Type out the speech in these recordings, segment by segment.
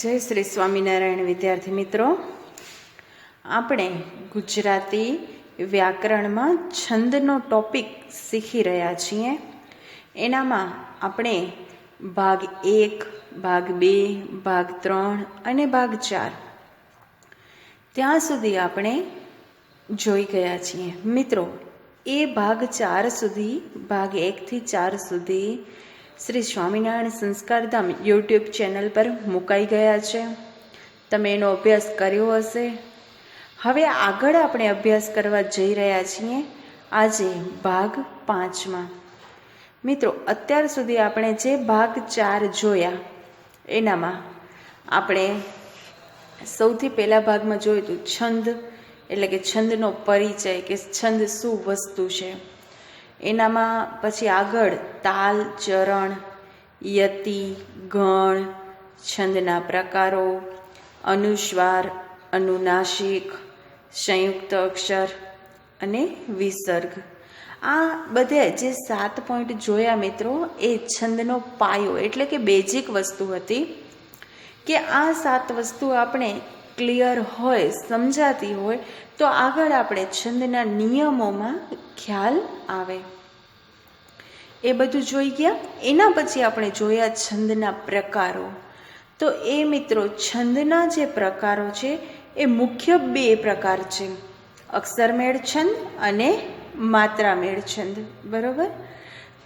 જય શ્રી સ્વામિનારાયણ, વિદ્યાર્થી મિત્રો. આપણે ગુજરાતી વ્યાકરણમાં છંદનો ટોપિક શીખી રહ્યા છીએ. એનામાં આપણે ભાગ એક, ભાગ બે, ભાગ ત્રણ અને ભાગ ચાર ત્યાં સુધી આપણે જોઈ ગયા છીએ. મિત્રો, એ ભાગ ચાર સુધી, ભાગ એકથી ચાર સુધી શ્રી સ્વામિનારાયણ સંસ્કારધામ યુટ્યુબ ચેનલ પર મુકાઈ ગયા છે. તમે એનો અભ્યાસ કર્યો હશે. હવે આગળ આપણે અભ્યાસ કરવા જઈ રહ્યા છીએ. આજે ભાગ પાંચમાં. મિત્રો, અત્યાર સુધી આપણે જે ભાગ ચાર જોયા, એનામાં આપણે સૌથી પહેલા ભાગમાં જોયું હતું છંદ, એટલે કે છંદનો પરિચય કે છંદ શું વસ્તુ છે. એનામાં પછી આગળ તાલ, ચરણ, યતિ, ગણ, છંદના પ્રકારો, અનુસ્વાર અનુનાસિક સંયુક્ત અક્ષર અને વિસર્ગ. આ બધે જે સાત પોઈન્ટ જોયા મિત્રો, એ છંદનો પાયો, એટલે કે બેઝિક વસ્તુ હતી કે આ સાત વસ્તુ આપણે ક્લિયર હોય, સમજાતી હોય, તો આગળ આપણે છંદના નિયમોમાં ખ્યાલ આવે. એ બધું જોઈ ગયા? એના પછી આપણે જોયા છંદના પ્રકારો. તો એ મિત્રો, છંદના જે પ્રકારો છે, એ મુખ્ય બે પ્રકાર છે. અક્ષરમેળ છંદ અને માત્રામેળ છંદ. બરાબર?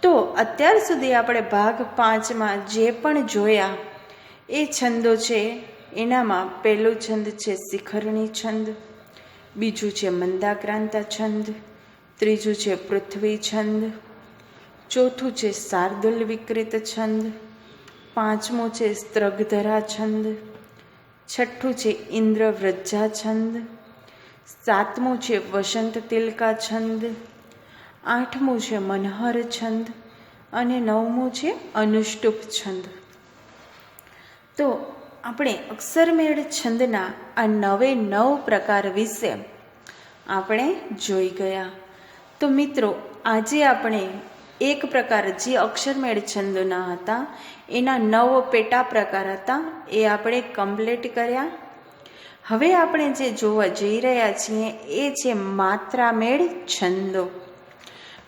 તો અત્યાર સુધી આપણે ભાગ પાંચમાં જે પણ જોયા, એ છંદો છે એનામાં પહેલો છંદ છે શિખરણી છંદ, બીજું છે મંદાક્રાંતા છંદ, ત્રીજું છે પૃથ્વી છંદ, ચોથું છે શાર્દુલ વિકૃત છંદ, પાંચમું છે સ્ત્રગધરા છંદ, છઠ્ઠું છે ઇન્દ્રવ્રજા છંદ, સાતમું છે વસંત તિલકા છંદ, આઠમું છે મનહર છંદ અને નવમું છે અનુષ્ટુપ છંદ. તો આપણે અક્ષરમેળ છંદના આ નવે નવ પ્રકાર વિશે આપણે જોઈ ગયા. તો મિત્રો, આજે આપણે એક પ્રકાર જે અક્ષરમેળ છંદના હતા, એના નવ પેટા પ્રકાર હતા, એ આપણે કમ્પ્લીટ કર્યા. હવે આપણે જે જોવા જઈ રહ્યા છીએ, એ છે માત્રામેળ છંદો.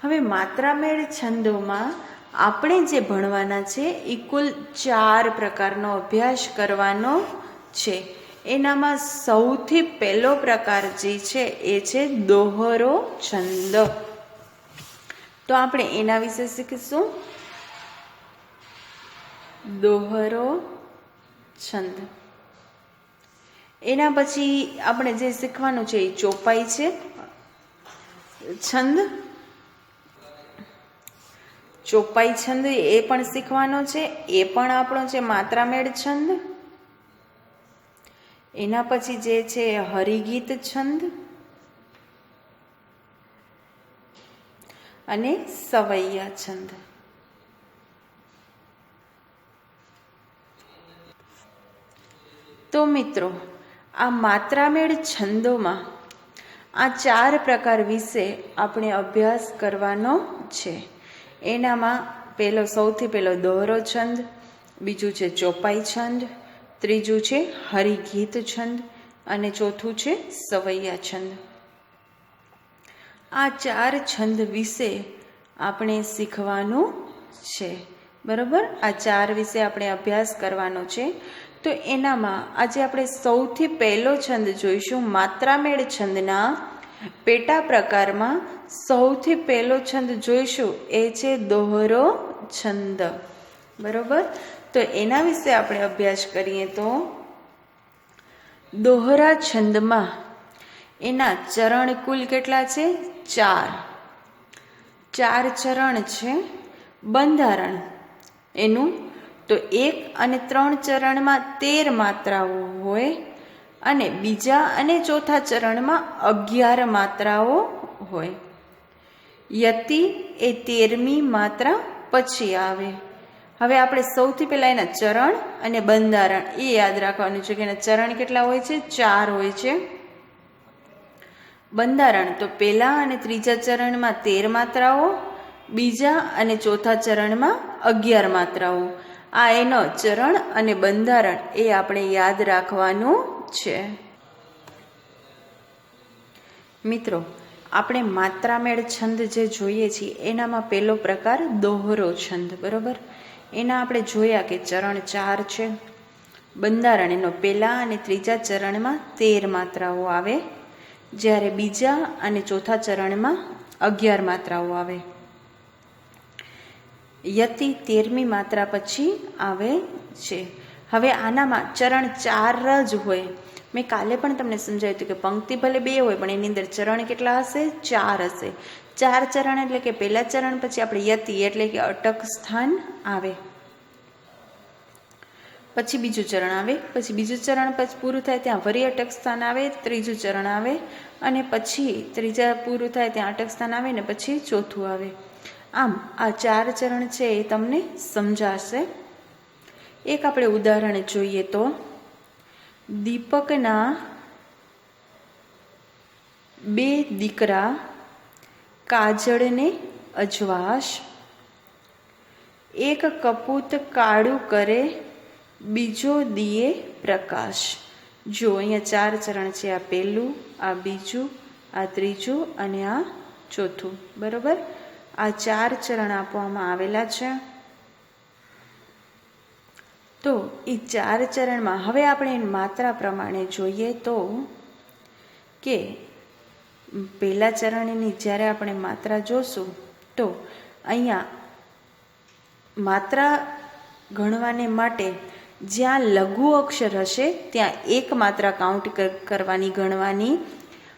હવે માત્રામેળ છંદોમાં આપણે જે ભણવાના છે, એ કુલ ચાર પ્રકારનો અભ્યાસ કરવાનો છે. એનામાં સૌથી પહેલો પ્રકાર જે છે, એ છે દોહરો છંદ. તો આપણે એના વિશે શીખીશું. દોહરો છંદ. એના પછી આપણે જે શીખવાનું છે, એ ચોપાઈ છે. છંદ. ચોપાઈ છંદ એ પણ શીખવાનો છે, એ પણ આપણો છે માત્રામેળ છંદ. એના પછી જે છે હરિગીત છંદ. અને સવૈયા છંદ. તો મિત્રો, આ માત્રામેળ છંદોમાં આ ચાર પ્રકાર વિશે આપણે અભ્યાસ કરવાનો છે. એનામાં પહેલો સૌથી પહેલો દોહરો છંદ બીજું છે ચોપાઈ છંદ ત્રીજું છે હરિગીત છંદ અને ચોથું છે સવૈયા છંદ આ ચાર છંદ વિશે આપણે શીખવાનું છે. બરાબર? આ ચાર વિશે આપણે અભ્યાસ કરવાનો છે. તો એનામાં આજે આપણે સૌથી પહેલો છંદ જોઈશું, માત્રામેળ છંદના પેટા પ્રકારમાં સૌથી પહેલો છંદ જોઈશું એ છે દોહરો છંદ. બરોબર? તો એના વિશે આપણે અભ્યાસ કરીએ તો દોહરા છંદમાં એના ચરણ કુલ કેટલા છે? ચાર. ચાર ચરણ છે બંધારણ એનું. તો એક અને ત્રણ ચરણમાં તેર માત્રાઓ હોય. અને બીજા અને ચોથા ચરણમાં અગિયાર માત્રાઓ હોય. યતિ એ તેરમી માત્રા પછી આવે. હવે આપણે સૌથી પહેલાં એના ચરણ અને બંધારણ એ યાદ રાખવાનું છે કે એના ચરણ કેટલા હોય છે? ચાર હોય છે. બંધારણ તો પહેલાં અને ત્રીજા ચરણમાં તેર માત્રાઓ, બીજા અને ચોથા ચરણમાં અગિયાર માત્રાઓ. આ એનો ચરણ અને બંધારણ એ આપણે યાદ રાખવાનું છે. મિત્રો, આપણે માત્રામેળ છંદ જે જોઈએ છીએ, એનામાં પહેલો પ્રકાર દોહરો છંદ, બરોબર? એના આપણે જોયા કે ચરણ ચાર છે. બંધારણ એનો પહેલા અને ત્રીજા ચરણમાં તેર માત્રાઓ આવે. જ્યારે બીજા અને ચોથા ચરણમાં અગિયાર માત્રાઓ આવે. યતિ તેરમી માત્રા પછી આવે છે. હવે આનામાં ચરણ ચાર જ હોય. મેં કાલે પણ તમને સમજાવ્યું હતું કે પંક્તિ ભલે બે હોય, પણ એની અંદર ચરણ કેટલા હશે? ચાર હશે. ચાર ચરણ એટલે કે પહેલા ચરણ, પછી આપણે યતિ એટલે કે અટક સ્થાન આવે. પછી બીજું ચરણ આવે, પછી બીજું ચરણ, પછી પૂરું થાય ત્યાં વરી અટક સ્થાન આવે, ત્રીજું ચરણ આવે, અને પછી ત્રીજા પૂરું થાય ત્યાં અટક સ્થાન આવે, ને પછી ચોથું આવે. આમ આ ચાર ચરણ છે એ તમને સમજાશે. એક આપણે ઉદાહરણ જોઈએ તો. દીપકના બે દીકરા કાજળને અજવાશ. એક કપૂત કાળું કરે, બીજો દિયે પ્રકાશ. જો, અહીંયા ચાર ચરણ છે, આ પહેલું, આ બીજું, આ ત્રીજું અને આ ચોથું. બરોબર? આ ચાર ચરણ આપવામાં આવેલા છે. તો એ ચાર ચરણમાં, હવે આપણે માત્રા પ્રમાણે જોઈએ તો કે પહેલા ચરણની જ્યારે આપણે માત્રા જોશું, તો અહીંયા માત્રા ગણવાને માટે જ્યાં લઘુ અક્ષર હશે, ત્યાં એક માત્રા કાઉન્ટ કરવાની ગણવાની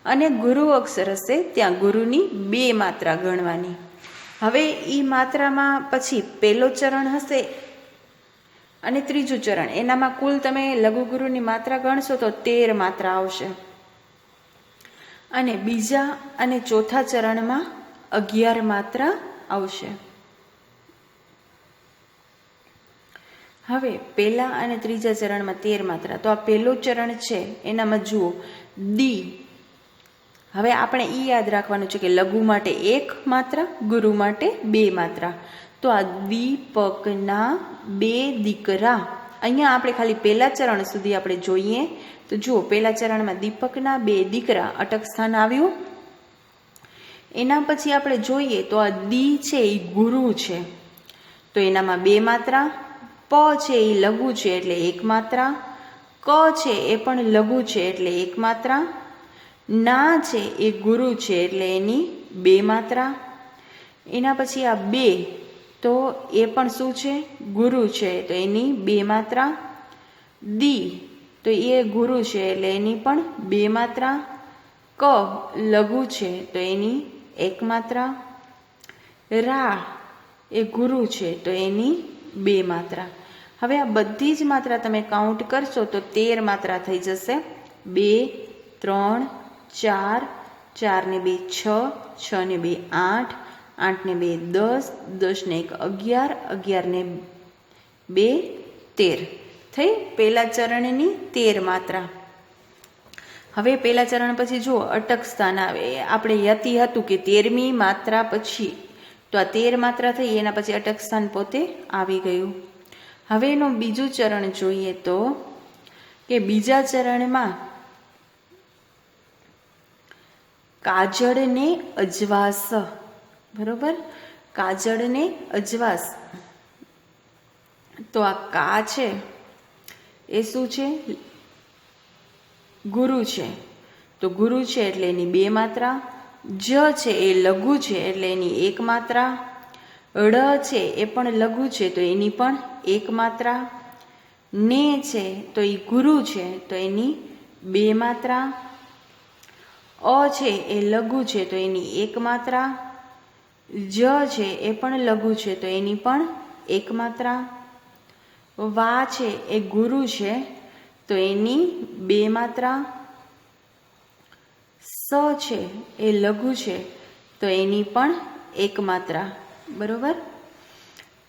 અને ગુરુ અક્ષર હશે, ત્યાં ગુરુની બે માત્રા ગણવાની. હવે એ માત્રામાં પછી પહેલો ચરણ હશે અને ત્રીજું ચરણ. એનામાં કુલ તમે લઘુગુરુની માત્રા ગણશો તો તેર માત્રા આવશે. અને બીજા અને ચોથા ચરણમાં અગિયાર માત્રા આવશે. હવે પહેલા અને ત્રીજા ચરણમાં તેર માત્રા. તો આ પહેલું ચરણ છે, એનામાં જુઓ. દી હવે આપણે એ યાદ રાખવાનું છે કે લઘુ માટે એક માત્રા, ગુરુ માટે બે માત્રા. તો આ દીપકના બે દીકરા. અહીંયા આપણે ખાલી પહેલા ચરણ સુધી આપણે જોઈએ. તો જુઓ, પહેલા ચરણમાં દીપકના બે દીકરા અટક સ્થાન આવ્યું. એના પછી આપણે જોઈએ તો આ દી છે એ ગુરુ છે. તો એનામાં બે માત્રા, પ છે એ લઘુ છે એટલે એક માત્રા, ક છે એ પણ લઘુ છે એટલે એક માત્રા, ના છે એ ગુરુ છે એટલે એની બે માત્રા. એના પછી આ બે તો એ પણ શું છે? ગુરુ છે. તો એની બે માત્રા. દી, તો એ ગુરુ છે એટલે એની પણ બે માત્રા. ક, લઘુ છે તો એની એક માત્રા. રા, એ ગુરુ છે તો એની બે માત્રા. હવે આ બધી જ માત્રા તમે કાઉન્ટ કરશો તો તેર માત્રા થઈ જશે. બે, ત્રણ, ચાર ચાર ને બે, છ છ ને બે, આઠ આઠને બે, દસ, દસને એક, અગિયાર, અગિયારને બે, તેર. થઈ? પહેલા ચરણની તેર માત્રા. હવે પહેલા ચરણ પછી જુઓ, અટક સ્થાન આવે. આપણે યતિ હતું કે તેરમી માત્રા પછી. તો આ તેર માત્રા થઈ, એના પછી અટક સ્થાન પોતે આવી ગયું. હવે એનું બીજું ચરણ જોઈએ તો કે બીજા ચરણમાં કાજળને અજવાસ. બરોબર? કાજળને અજવાસ. તો આ કા છે? એ શું છે? ગુરુ છે. તો ગુરુ છે એટલે એની બે માત્રા. જ છે એ લઘુ છે એટલે એની એક માત્રા. ળ છે એ પણ લઘુ છે તો એની પણ એક માત્રા. ને છે તો એ ગુરુ છે તો એની બે માત્રા. અ છે એ લઘુ છે તો એની એક માત્રા. જ છે, એ પણ લઘુ છે, તો એની પણ એક માત્રા વા છે, એ ગુરુ છે, તો એની બે માત્રા સ છે, એ લઘુ છે, તો એની પણ એક માત્રા બરોબર?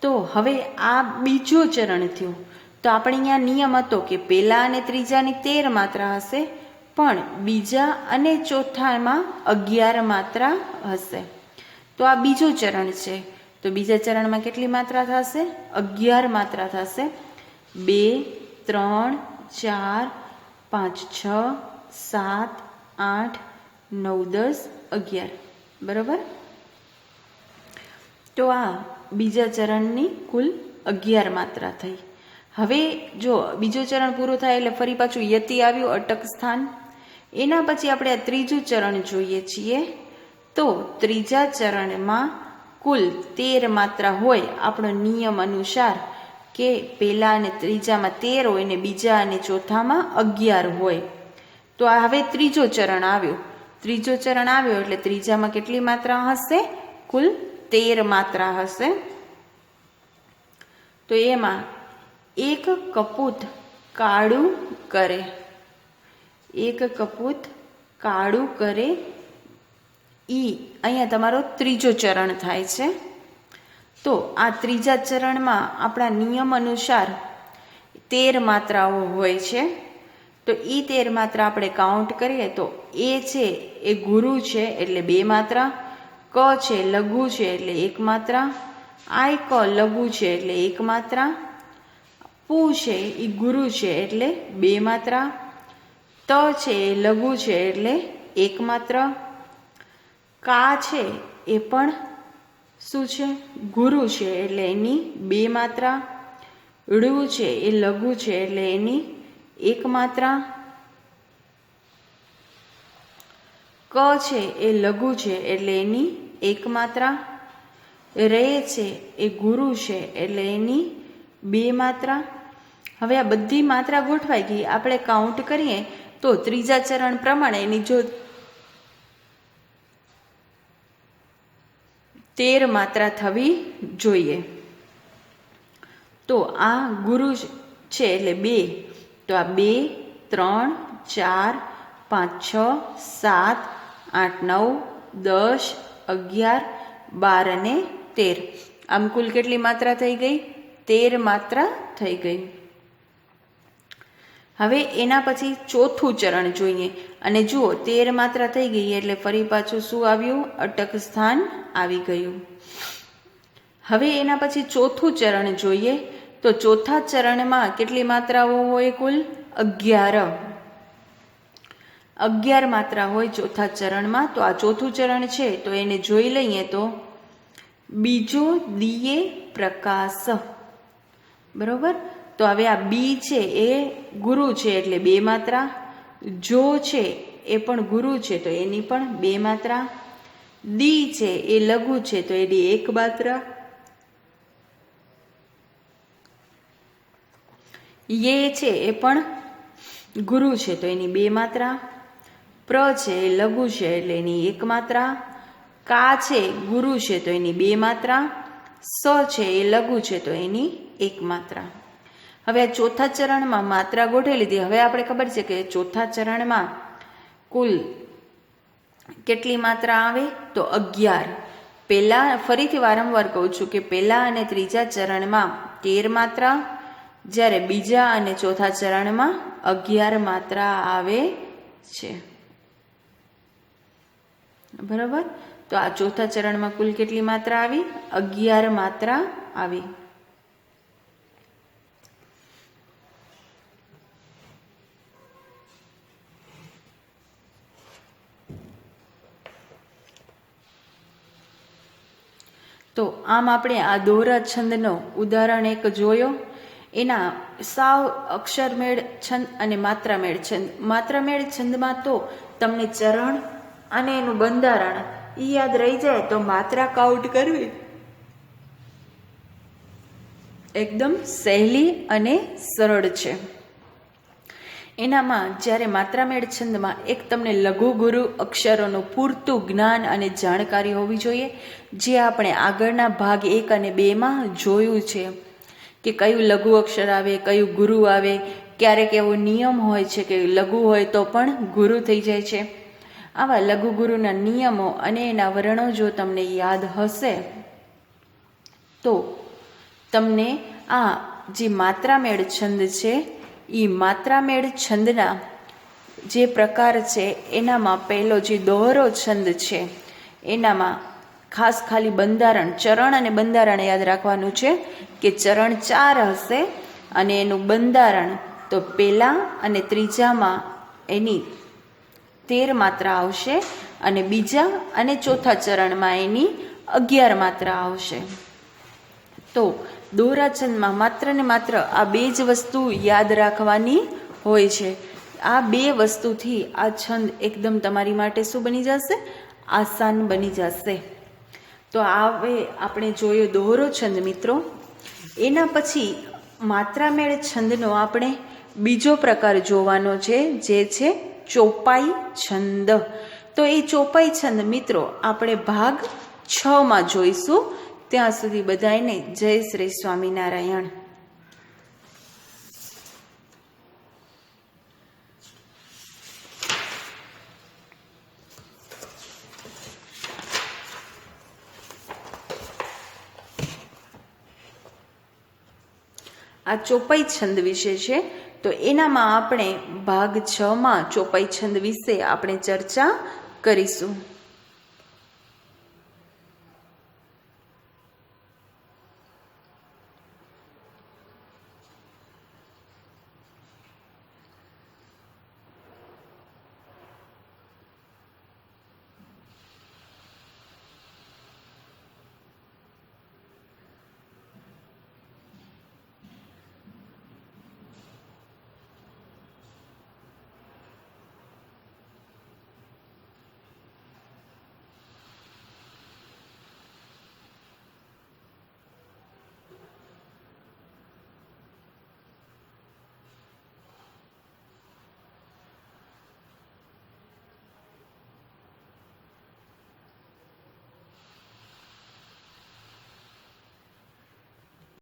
તો હવે આ બીજું ચરણ થયું. તો આપણે અહીંયા નિયમ હતો કે પહેલા અને ત્રીજાની તેર માત્રા હશે, પણ બીજા અને ચોથામાં અગિયાર માત્રા હશે. તો આ બીજું ચરણ છે. તો બીજા ચરણમાં કેટલી માત્રા થશે? અગિયાર માત્રા થશે. બે, ત્રણ, ચાર, પાંચ, છ, સાત, આઠ, નવ, દસ, અગિયાર. બરાબર? તો આ બીજા ચરણની કુલ અગિયાર માત્રા થઈ. હવે જો બીજું ચરણ પૂરું થાય એટલે ફરી પાછું યતિ આવ્યું, અટક સ્થાન. એના પછી આપણે આ ત્રીજું ચરણ જોઈએ છીએ. તો ત્રીજા ચરણમાં કુલ તેર માત્રા હોય આપણો નિયમ અનુસાર કે પહેલા અને ત્રીજામાં તેર હોય ને બીજા અને ચોથામાં અગિયાર હોય. તો હવે ત્રીજો ચરણ આવ્યો. ત્રીજો ચરણ આવ્યો એટલે ત્રીજામાં કેટલી માત્રા હશે? કુલ તેર માત્રા હશે. તો એમાં એક કપૂત કાળું કરે. એક કપૂત કાળું કરે ઈ અહીંયા તમારો ત્રીજો ચરણ થાય છે. તો આ ત્રીજા ચરણમાં આપણા નિયમ અનુસાર તેર માત્રાઓ હોય છે. તો એ તેર માત્રા આપણે કાઉન્ટ કરીએ તો એ છે, એ ગુરુ છે એટલે બે માત્રા, ક છે લઘુ છે એટલે એક માત્રા આય ક લઘુ છે એટલે એક માત્રા, પુ છે એ ગુરુ છે એટલે બે માત્રા, ત છે એ લઘુ છે એટલે એક માત્રા કા છે એ પણ શું છે? ગુરુ છે એટલે એની બે માત્રા. ળુ છે એ લઘુ છે એટલે એની એક માત્રા. ક છે એ લઘુ છે એટલે એની એક માત્રા. રે છે એ ગુરુ છે એટલે એની બે માત્રા. હવે આ બધી માત્રા ગોઠવાઈ ગઈ. આપણે કાઉન્ટ કરીએ તો ત્રીજા ચરણ પ્રમાણે એની જો તેર માત્રા થવી જોઈએ. તો આ ગુરુ છે એટલે બે. તો આ બે, ત્રણ, ચાર, પાંચ, છ, સાત, આઠ, નવ, દસ, અગિયાર, બાર અને તેર. આમ કુલ કેટલી માત્રા થઈ ગઈ? તેર માત્રા થઈ ગઈ. હવે એના પછી ચોથું ચરણ જોઈએ. અને જુઓ, તેર માત્રા થઈ ગઈ એટલે ફરી પાછું શું આવ્યું? અટક સ્થાન આવી ગયું. હવે એના પછી ચોથું ચરણ જોઈએ. તો ચોથા ચરણમાં કેટલી માત્રાઓ હોય કુલ? અગિયાર. અગિયાર માત્રા હોય ચોથા ચરણમાં. તો આ ચોથું ચરણ છે. તો એને જોઈ લઈએ તો બીજો દિયે પ્રકાશ. બરોબર? તો હવે આ બી છે એ ગુરુ છે એટલે બે માત્રા. જો છે એ પણ ગુરુ છે તો એની પણ બે માત્રા. દી છે એ લઘુ છે તો એની એક માત્રા. યે છે એ પણ ગુરુ છે તો એની બે માત્રા. પ્ર છે એ લઘુ છે એટલે એની એક માત્રા. કા છે ગુરુ છે તો એની બે માત્રા. સ છે એ લઘુ છે તો એની એક માત્રા. હવે આ ચોથા ચરણમાં માત્રા ગોઠવી લીધી. હવે આપણે ખબર છે કે ચોથા ચરણમાં કુલ કેટલી માત્રા આવે? તો અગિયાર. પહેલાં ફરીથી વારંવાર કહું છું કે પહેલાં અને ત્રીજા ચરણમાં તેર માત્રા, જ્યારે બીજા અને ચોથા ચરણમાં અગિયાર માત્રા આવે છે. બરાબર? તો આ ચોથા ચરણમાં કુલ કેટલી માત્રા આવી? અગિયાર માત્રા આવી. તો આમ આપણે આ દોરા છંદનો ઉદાહરણ એક જોયો. એના સાવ અક્ષરમેળ છંદ અને માત્રામેળ છંદ. માત્રામેળ છંદમાં તો તમને ચરણ અને એનું બંધારણ એ યાદ રહી જાય તો માત્રા કાઉન્ટ કરવી. એકદમ સહેલી અને સરળ છે. એનામાં જ્યારે માત્રામેળ છંદમાં એક તમને લઘુ ગુરુ અક્ષરોનું પૂરતું જ્ઞાન અને જાણકારી હોવી જોઈએ, જે આપણે આગળના ભાગ એક અને બેમાં જોયું છે કે કયું લઘુ અક્ષર આવે, કયું ગુરુ આવે, ક્યારેક એવો નિયમ હોય છે કે લઘુ હોય તો પણ ગુરુ થઈ જાય છે. આવા લઘુ ગુરુના નિયમો અને એના વર્ણો જો તમને યાદ હશે, તો તમને આ જે માત્રામેળ છંદ છે એ માત્રામેળ છંદના જે પ્રકાર છે, એનામાં પહેલો જે દોહરો છંદ છે, એનામાં ખાસ ખાલી બંધારણ, ચરણ અને બંધારણ યાદ રાખવાનું છે કે ચરણ ચાર હશે અને એનું બંધારણ તો પહેલાં અને ત્રીજામાં એની તેર માત્રા આવશે અને બીજા અને ચોથા ચરણમાં એની અગિયાર માત્રા આવશે. તો દોરાચંદમાં માત્ર ને માત્ર આ બે જ વસ્તુ યાદ રાખવાની હોય છે. આ બે વસ્તુથી આ છંદ એકદમ તમારી માટે શું બની જશે? આસાન બની જશે. તો હવે આપણે જોયો દોહરો છંદ મિત્રો. એના પછી માત્રામેળ છંદનો આપણે બીજો પ્રકાર જોવાનો છે, જે છે ચોપાઈ છંદ. તો એ ચોપાઈ છંદ મિત્રો આપણે ભાગ છ માં જોઈશું. ત્યાં સુધી બધાને જય શ્રી સ્વામિનારાયણ. આ ચોપાઈ છંદ વિશે છે. તો એનામાં આપણે ભાગ છ માં ચોપાઈ છંદ વિશે આપણે ચર્ચા કરીશું.